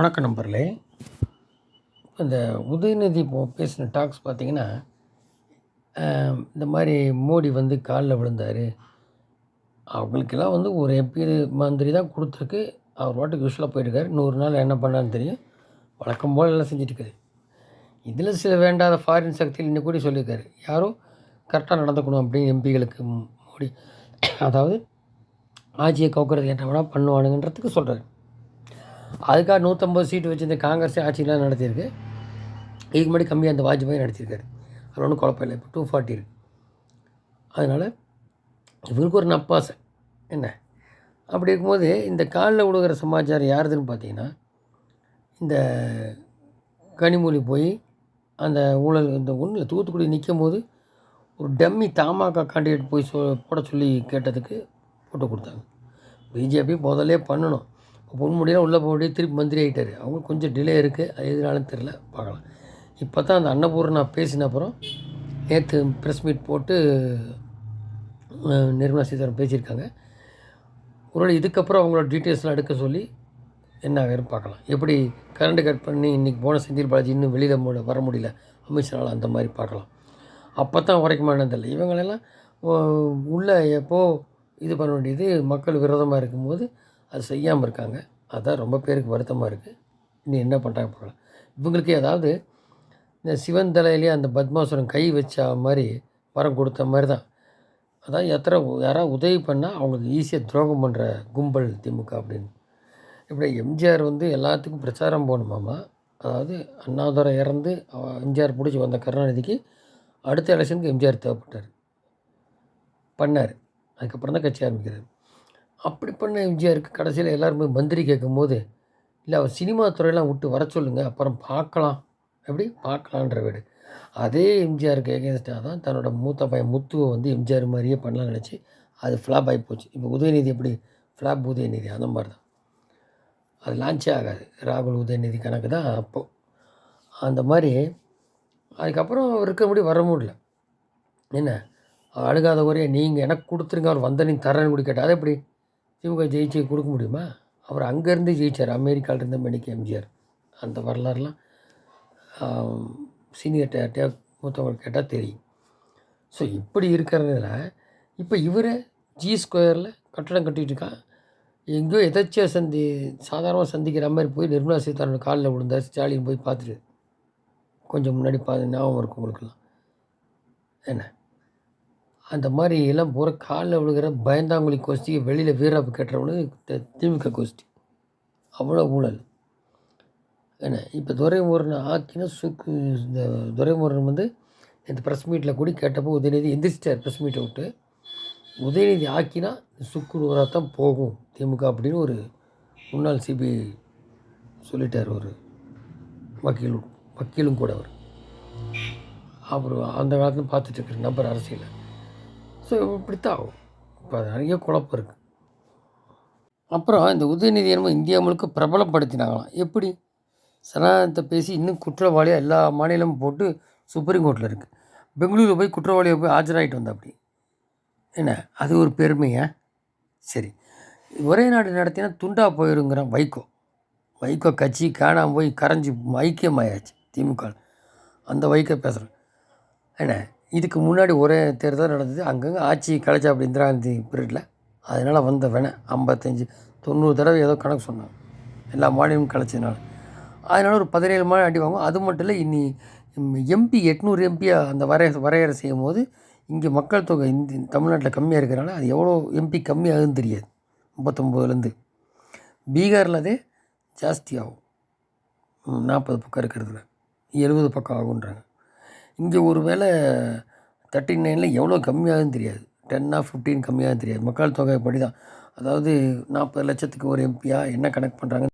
வணக்கம் நம்பர்களே இந்த உதயநிதி இப்போ பேசின டாக்ஸ் பார்த்திங்கன்னா இந்த மாதிரி மோடி வந்து காலில் விழுந்தார். அவங்களுக்கெல்லாம் வந்து ஒரு எம்பி மந்திரி தான் கொடுத்துருக்கு. அவர் வாட்டுக்கு யூஸ்வலாக போயிருக்காரு. நூறு நாள் என்ன பண்ணான்னு தெரியும். வழக்கம் போல் எல்லாம் செஞ்சுட்டு இதில் சில வேண்டாத ஃபாரின் சக்தியில் இன்னும் கூட சொல்லியிருக்காரு. யாரோ கரெக்டாக நடந்துக்கணும் அப்படின்னு எம்பிகளுக்கு மோடி அதாவது ஆட்சியை கவுக்கிறது என்ன வேணால் பண்ணுவானுங்கன்றதுக்கு சொல்கிறாரு அதுக்காக நூற்றம்பது சீட்டு வச்சு இந்த காங்கிரஸ் ஆட்சியெலாம் நடத்தியிருக்கு. இதுக்கு முன்னாடி கம்மியாக அந்த வாஜ்பாய் நடத்தியிருக்காரு. அது ஒன்றும் குழப்பம் இல்லை. இப்போ டூ ஃபார்ட்டி இருக்குது அதனால் இவருக்கு ஒரு நப்பாசை. என்ன? அப்படி இருக்கும்போது இந்த காலில் விழுகிற சமாச்சாரம் யாருதுன்னு பார்த்தீங்கன்னா இந்த கனிமொழி போய் அந்த ஊழல் இந்த ஒன்றில் தூத்துக்குடி நிற்கும் போது ஒரு டம்மி தாமாக்கா கேண்டிடேட் போய் சொ போட சொல்லி கேட்டதுக்கு போட்டு கொடுத்தாங்க. பிஜேபி முதல்லே பண்ணணும். பொன்முடியெலாம் உள்ளே போக திருப்பி மந்திரி ஆகிட்டார். அவங்க கொஞ்சம் டிலே இருக்குது அது எதுனாலும் தெரில பார்க்கலாம். இப்போ தான் அந்த அன்னபூர்ணா பேசின அப்புறம் நேற்று ப்ரெஸ் மீட் போட்டு நிர்மலா சீதாராமன் பேசியிருக்காங்க. ஒருவேளை இதுக்கப்புறம் அவங்களோட டீட்டெயில்ஸ்லாம் எடுக்க சொல்லி என்ன ஆகுதுன்னு பார்க்கலாம். எப்படி கரண்ட் கட் பண்ணி இன்றைக்கி போன செந்தில் பாலாஜி இன்னும் வெளியில் வர முடியல. அமித்ஷாவால் அந்த மாதிரி பார்க்கலாம். அப்போ தான் உரைக்குமானது இல்லை இவங்களெல்லாம் உள்ளே எப்போது இது பண்ண வேண்டியது மக்கள் விரோதமாக இருக்கும்போது அது செய்யாமல் இருக்காங்க. அதுதான் ரொம்ப பேருக்கு வருத்தமாக இருக்குது இன்னும் என்ன பண்ணுறாங்க போகலாம் இவங்களுக்கு ஏதாவது இந்த சிவன் தலையிலேயே அந்த பத்மாசுரன் கை வச்ச மாதிரி வரம் கொடுத்த மாதிரி தான். அதான் எத்தனை யாராவது உதவி பண்ணால் அவங்களுக்கு ஈஸியாக துரோகம் பண்ணுற கும்பல் திமுக அப்படின்னு. இப்படி எம்ஜிஆர் வந்து எல்லாத்துக்கும் பிரச்சாரம் போகணுமாமா அதாவது அண்ணாதுரை இறந்து எம்ஜிஆர் பிடிச்சி வந்த கருணாநிதிக்கு அடுத்த எலெக்ஷனுக்கு எம்ஜிஆர் தேவைப்பட்டார். பண்ணார். அதுக்கப்புறம் தான் கட்சி ஆரம்பிக்கிறார் அப்படி பண்ண எம்ஜிஆருக்கு கடைசியில் எல்லாருமே மந்திரி கேட்கும்போது இல்லை அவர் சினிமா துறையெல்லாம் விட்டு வர சொல்லுங்கள் அப்புறம் பார்க்கலாம். எப்படி? பார்க்கலான்ற வீடு. அதே எம்ஜிஆருக்கு எகேன்ஸ்டாக தான் தன்னோட மூத்த பையன் முத்துவை வந்து எம்ஜிஆர் மாதிரியே பண்ணலாம்னு நினச்சி அது ஃப்ளாப் ஆகி போச்சு. இப்போ உதயநிதி எப்படி? ஃப்ளாப் உதயநிதி அந்த மாதிரி தான். அது லான்ச்சே ஆகாது. ராகுல் உதயநிதி கணக்கு தான் அப்போது அந்த மாதிரி அதுக்கப்புறம் இருக்க முடி வர முடியல. என்ன? அவர் அழுகாத ஒரே நீங்கள் எனக்கு கொடுத்துருங்க அவர் வந்த நீங்கள் தரேன்னு கூட கேட்டால் அது எப்படி? திமுக ஜெயிச்சு கொடுக்க முடியுமா? அவர் அங்கேருந்து ஜெயிச்சார். அமெரிக்காவிலேருந்து மெடிக்க எம்ஜிஆர். அந்த வரலாறுலாம் சீனியர் டே மூத்தவங்க கேட்டால் தெரியும். ஸோ இப்படி இருக்கிறதுல இப்போ இவர் ஜி ஸ்கொயரில் கட்டடம் கட்டிகிட்டு இருக்கான். எங்கேயோ எதாச்சியாக சந்தி சாதாரணமாக சந்திக்கிற மாதிரி போய் நிர்மலா சீதாராமன் காலில் விழுந்தார். ஸ்டாலின் போய் பார்த்துட்டு கொஞ்சம் முன்னாடி பார்த்து ஞாபகம் இருக்கும் உங்களுக்குலாம் என்ன? அந்த மாதிரி எல்லாம் போகிற காலில் விழுகிற பயந்தாங்குழி கோஷ்டி வெளியில் வீராப்பு கட்டுறவனுக்கு திமுக கோஷ்டி. அவ்வளோ ஊழல். என்ன இப்போ துரைமுருகனை ஆக்கினா சுக்கு இந்த துரைமுருகன் வந்து இந்த ப்ரெஸ் மீட்டில் கூட கேட்டப்போ உதயநிதி எந்திரிச்சிட்டார் ப்ரெஸ் மீட்டை விட்டு. உதயநிதி ஆக்கினா சுக்கு நூறாக தான் போகும் திமுக அப்படின்னு ஒரு முன்னாள் சிபிஐ சொல்லிட்டார் ஒரு வக்கீல் வக்கீலும் கூட அவர். அப்புறம் அந்த காலத்தில் பார்த்துட்டு இருக்கிற நபர் அரசியலை. ஸோ இப்படித்தான் ஆகும். இப்போ நிறைய குழப்பம் இருக்குது அப்புறம் இந்த உதயநிதி என்னமோ இந்தியா முழுக்க பிரபலப்படுத்தினாங்களாம். எப்படி? சனாதனத்தை பேசி இன்னும் குற்றவாளியாக எல்லா மாநிலமும் போட்டு சுப்ரீம் கோர்ட்டில் இருக்குது பெங்களூரில் போய் குற்றவாளியை போய் ஆஜராகிட்டு வந்தாப்படி என்ன? அது ஒரு பெருமையா? சரி. ஒரே நாடு நடத்தினா துண்டா போயிருங்கிறான் வைகோ. வைகோ கட்சி காணாமல் போய் கரைஞ்சி ஐக்கியமாயாச்சு திமுக அந்த வைகோ பேசுகிறேன் என்ன? இதுக்கு முன்னாடி ஒரே தேர்தல் நடந்தது. அங்கங்கே ஆட்சி கலைச்சா அப்படி இந்திரா காந்தி பீரியடில் அதனால் வந்த வேணை ஐம்பத்தஞ்சு தொண்ணூறு தடவை ஏதோ கணக்கு சொன்னாங்க. எல்லா மாநிலமும் கலைச்சதுனால. அதனால் ஒரு பதினேழு மாநிலம் அடி வாங்கும் அது மட்டும் இல்லை இனி எம்பி எட்நூறு எம்பியாக அந்த வரைய வரையறை செய்யும் போது இங்கே மக்கள் தொகை இந்தி தமிழ்நாட்டில் கம்மியாக இருக்கிறனால அது எவ்வளோ எம்பி கம்மியாகுதுன்னு தெரியாது. முப்பத்தொம்போதுலேருந்து. பீகாரில் அதே ஜாஸ்தி ஆகும் நாற்பது பக்கம் இருக்கிறதுல. எழுபது பக்கம் ஆகுன்றாங்க இங்கே ஒரு வேளை தேர்ட்டி நைனில் எவ்வளோ கம்மியாகுதுன்னு தெரியாது. டென்னா ஃபிஃப்டீன் கம்மியாகுதுன்னு தெரியாது. மக்கள் தொகை படி தான் அதாவது நாற்பது லட்சத்துக்கு ஒரு எம்பியாக என்ன கணக்கு பண்ணுறாங்க